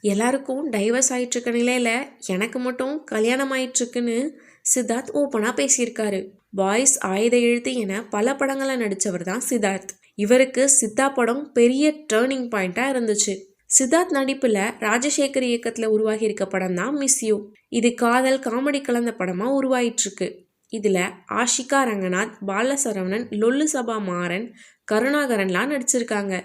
எல்லாருக்கும் டைவர்ஸ் ஆயிட்டிருக்க நிலையில் எனக்கு மட்டும் கல்யாணம் ஆயிட்டிருக்குன்னு சித்தார்த் ஓப்பனாக பேசியிருக்காரு. பாய்ஸ் ஆயுத எழுத்து என பல படங்களில் நடித்தவர் தான் சித்தார்த். இவருக்கு சித்தா படம் பெரிய டேர்னிங் பாயிண்ட்டாக இருந்துச்சு. சித்தார்த் நடிப்பில் ராஜசேகர் இயக்கத்தில் உருவாகி இருக்க படம் தான் மிஸ் யூ இது காதல் காமெடி கலந்த படமாக உருவாயிட்டிருக்கு. இதில் ஆஷிகா ரங்கநாத் பாலசரவணன் லொல்லு சபா மாறன் கருணாகரன்லாம் நடிச்சிருக்காங்க.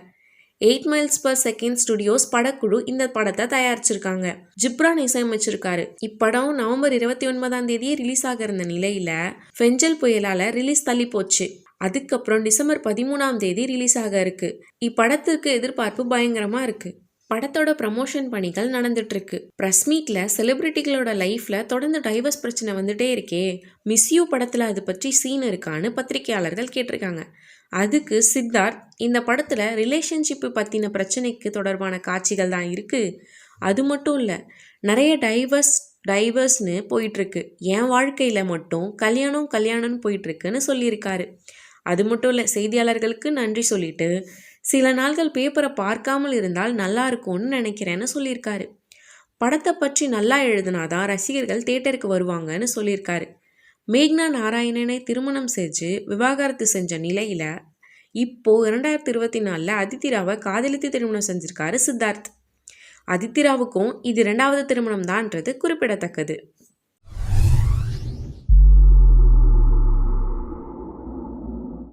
Eight miles per second studios படக்குழு இந்த படத்தை தயாரிச்சிருக்காங்க. ஜிப்ரான் இசையமைச்சிருக்காரு. இப்படம் நவம்பர் இருபத்தி ஒன்பதாம் தேதி ரிலீஸ் ஆக இருந்த நிலையில ஃபெஞ்சல் புயலால ரிலீஸ் தள்ளி போச்சு. அதுக்கப்புறம் டிசம்பர் பதிமூணாம் தேதி ரிலீஸ் ஆக இருக்கு. இப்படத்திற்கு எதிர்பார்ப்பு பயங்கரமா இருக்கு. படத்தோட ப்ரமோஷன் பணிகள் நடந்துட்டுருக்கு. ப்ரெஸ் மீட்டில் செலிப்ரிட்டிகளோட லைஃப்பில் தொடர்ந்து டைவர்ஸ் பிரச்சனை வந்துட்டே இருக்கே. மிஸ்யூ படத்தில் அது பற்றி சீன் இருக்கான்னு பத்திரிகையாளர்கள் கேட்டிருக்காங்க. அதுக்கு சித்தார்த் இந்த படத்தில் ரிலேஷன்ஷிப்பு பற்றின பிரச்சனைக்கு தொடர்பான காட்சிகள் தான் இருக்குது அது மட்டும் இல்லை நிறைய டைவர்ஸ் டைவர்ஸ்னு போயிட்டுருக்கு. என் வாழ்க்கையில் மட்டும் கல்யாணம் கல்யாணம்னு போயிட்டுருக்குன்னு சொல்லியிருக்காரு. அது மட்டும் இல்லை செய்தியாளர்களுக்கு நன்றி சொல்லிட்டு சில நாள்கள் பேப்பரை பார்க்காமல் இருந்தால் நல்லா இருக்கும்னு நினைக்கிறேன்னு சொல்லியிருக்காரு. படத்தை பற்றி நல்லா எழுதுனாதான் ரசிகர்கள் தேட்டருக்கு வருவாங்கன்னு சொல்லியிருக்காரு. மேக்னா நாராயணனை திருமணம் செஞ்சு விவாகரத்து செஞ்ச நிலையில் இப்போ இரண்டாயிரத்தி இருபத்தி நாலில் அதித்திராவை காதலித்து திருமணம் செஞ்சிருக்காரு சித்தார்த். அதித்திராவுக்கும் இது ரெண்டாவது திருமணம் தான்ன்றது குறிப்பிடத்தக்கது.